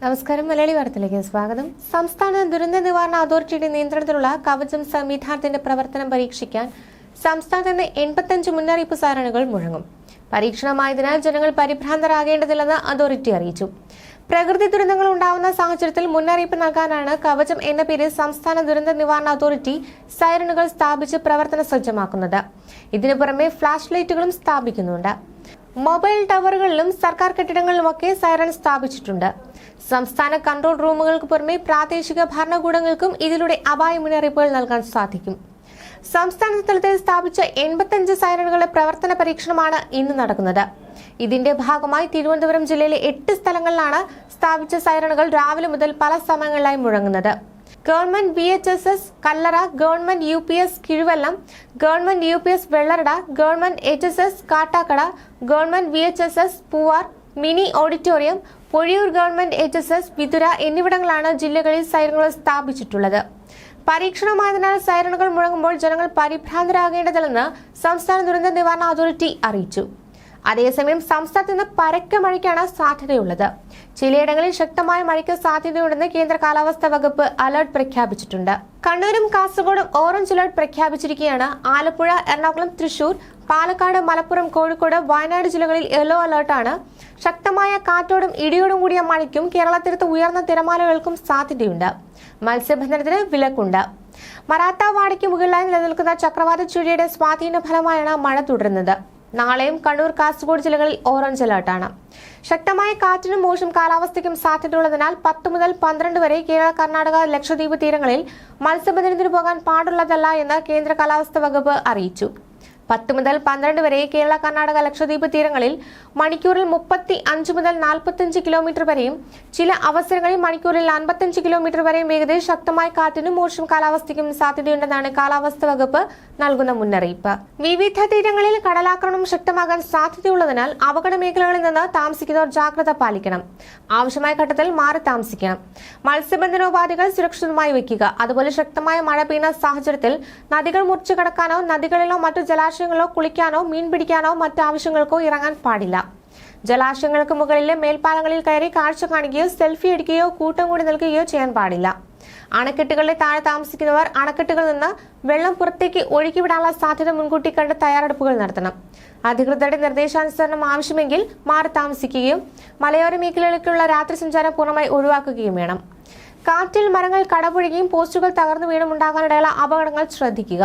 നമസ്കാരം മലയാളി വാർത്തയിലേക്ക് സ്വാഗതം. സംസ്ഥാന ദുരന്ത നിവാരണ അതോറിറ്റിയുടെ നിയന്ത്രണത്തിലുള്ള കവചം സംവിധാനത്തിന്റെ പ്രവർത്തനം പരീക്ഷിക്കാൻ സംസ്ഥാനത്ത് നിന്ന് എൺപത്തഞ്ച് മുന്നറിയിപ്പ് സാരണകൾ മുഴങ്ങും. പരീക്ഷണമായതിനാൽ ജനങ്ങൾ പരിഭ്രാന്തരാകേണ്ടതില്ലെന്ന് അതോറിറ്റി അറിയിച്ചു. പ്രകൃതി ദുരന്തങ്ങൾ ഉണ്ടാവുന്ന സാഹചര്യത്തിൽ മുന്നറിയിപ്പ് നൽകാനാണ് കവചം എന്ന പേരിൽ സംസ്ഥാന ദുരന്ത നിവാരണ അതോറിറ്റി സൈറണുകൾ സ്ഥാപിച്ച് പ്രവർത്തന സജ്ജമാക്കുന്നത്. ഇതിനു പുറമെ ഫ്ലാഷ് ലൈറ്റുകളും സ്ഥാപിക്കുന്നുണ്ട്. മൊബൈൽ ടവറുകളിലും സർക്കാർ കെട്ടിടങ്ങളിലുമൊക്കെ സൈറൺ സ്ഥാപിച്ചിട്ടുണ്ട്. സംസ്ഥാന കൺട്രോൾ റൂമുകൾക്ക് പുറമെ പ്രാദേശിക ഭരണകൂടങ്ങൾക്കും ഇതിലൂടെ അപായ മുന്നറിയിപ്പുകൾ നൽകാൻ സാധിക്കും. സംസ്ഥാന തലത്തിൽ സ്ഥാപിച്ച എൺപത്തഞ്ച് സൈറണുകളുടെ പ്രവർത്തന പരീക്ഷണമാണ് ഇന്ന് നടക്കുന്നത്. ഇതിന്റെ ഭാഗമായി തിരുവനന്തപുരം ജില്ലയിലെ എട്ട് സ്ഥലങ്ങളിലാണ് സ്ഥാപിച്ച സൈറണുകൾ രാവിലെ മുതൽ പല സമയങ്ങളിലായി മുഴങ്ങുന്നത്. Government B H S S Kallara government U P S Kizhuvallam government U P S Vellarada government H S S Kattakada government V H S S Poovar mini auditorium Pozhiyoor government H S S Vithura എന്നിവിടങ്ങളാണ് ജില്ലകളിൽ സൈറണുകൾ സ്ഥാപിച്ചിട്ടുള്ളത്. പരീക്ഷണമായതിനാൽ സൈറണുകൾ മുഴങ്ങുമ്പോൾ ജനങ്ങൾ പരിഭ്രാന്തരാകേണ്ടതില്ലെന്ന് സംസ്ഥാന ദുരന്ത നിവാരണ authority അറിയിച്ചു. അതേസമയം സംസ്ഥാനത്ത് നിന്ന് പരക്കെ മഴയ്ക്കാണ് സാധ്യതയുള്ളത്. ചിലയിടങ്ങളിൽ ശക്തമായ മഴയ്ക്ക് സാധ്യതയുണ്ടെന്ന് കേന്ദ്ര കാലാവസ്ഥാ വകുപ്പ് അലർട്ട് പ്രഖ്യാപിച്ചിട്ടുണ്ട്. കണ്ണൂരും കാസർഗോഡും ഓറഞ്ച് അലർട്ട് പ്രഖ്യാപിച്ചിരിക്കുകയാണ്. ആലപ്പുഴ എറണാകുളം തൃശൂർ പാലക്കാട് മലപ്പുറം കോഴിക്കോട് വയനാട് ജില്ലകളിൽ യെല്ലോ അലർട്ടാണ്. ശക്തമായ കാറ്റോടും ഇടിയോടും കൂടിയ മഴയ്ക്കും കേരളത്തീരത്ത് ഉയർന്ന തിരമാലകൾക്കും സാധ്യതയുണ്ട്. മത്സ്യബന്ധനത്തിന് വിലക്കുണ്ട്. മറാത്ത വാടയ്ക്ക് മുകളിലായി നിലനിൽക്കുന്ന ചക്രവാത ചുഴിയുടെ സ്വാധീന ഫലമായാണ് മഴ തുടരുന്നത്. നാളെയും കണ്ണൂർ കാസർഗോഡ് ജില്ലകളിൽ ഓറഞ്ച് അലർട്ടാണ്. ശക്തമായ കാറ്റിനും മോശം കാലാവസ്ഥയ്ക്കും സാധ്യതയുള്ളതിനാൽ പത്ത് മുതൽ പന്ത്രണ്ട് വരെ കേരള കർണാടക ലക്ഷദ്വീപ് തീരങ്ങളിൽ മത്സ്യബന്ധനത്തിന് പോകാൻ പാടുള്ളതല്ല എന്ന് കേന്ദ്ര കാലാവസ്ഥാ വകുപ്പ് അറിയിച്ചു. പത്ത് മുതൽ പന്ത്രണ്ട് വരെ കേരള കർണാടക ലക്ഷദ്വീപ് തീരങ്ങളിൽ മണിക്കൂറിൽ മുപ്പത്തി അഞ്ച് മുതൽ നാൽപ്പത്തഞ്ച് കിലോമീറ്റർ വരെയും ചില അവസരങ്ങളിൽ മണിക്കൂറിൽ അൻപത്തി കിലോമീറ്റർ വരെയും വേഗതയിൽ ശക്തമായ കാറ്റിനും മോശം കാലാവസ്ഥയ്ക്കും സാധ്യതയുണ്ടെന്നാണ് കാലാവസ്ഥാ വകുപ്പ് നൽകുന്ന മുന്നറിയിപ്പ്. വിവിധ തീരങ്ങളിൽ കടലാക്രമണം ശക്തമാകാൻ സാധ്യതയുള്ളതിനാൽ അപകട മേഖലകളിൽ നിന്ന് താമസിക്കുന്നവർ ജാഗ്രത പാലിക്കണം. ആവശ്യമായ ഘട്ടത്തിൽ മാറി താമസിക്കണം. മത്സ്യബന്ധനോപാധികൾ സുരക്ഷിതമായി വയ്ക്കുക. അതുപോലെ ശക്തമായ മഴ പെയ്യുന്ന സാഹചര്യത്തിൽ നദികൾ മുറിച്ചു കടക്കാനോ നദികളിലോ മറ്റു ജലാശയങ്ങളിലോ കുളിക്കാനോ മീൻ പിടിക്കാനോ മറ്റാവശ്യങ്ങൾക്കോ ഇറങ്ങാൻ പാടില്ല. ജലാശയങ്ങൾക്ക് മുകളിലെ മേൽപ്പാലങ്ങളിൽ കയറി കാഴ്ച കാണുകയോ സെൽഫി എടുക്കുകയോ കൂട്ടം കൂടി നിൽക്കുകയോ ചെയ്യാൻ പാടില്ല. അണക്കെട്ടുകളുടെ താഴെ താമസിക്കുന്നവർ അണക്കെട്ടുകളിൽ നിന്ന് വെള്ളം പുറത്തേക്ക് ഒഴുക്കിവിടാനുള്ള സാധ്യത മുൻകൂട്ടി കണ്ട് തയ്യാറെടുപ്പുകൾ നടത്തണം. അധികൃതരുടെ നിർദ്ദേശാനുസരണം ആവശ്യമെങ്കിൽ മാറി താമസിക്കുകയും മലയോര മേഖലകളിലേക്കുള്ള രാത്രി സഞ്ചാരം പൂർണമായി ഒഴിവാക്കുകയും വേണം. കാറ്റിൽ മരങ്ങൾ കടപുഴകിയും പോസ്റ്റുകൾ തകർന്നു വീണും ഉണ്ടാകാനിടയുള്ള അപകടങ്ങൾ ശ്രദ്ധിക്കുക.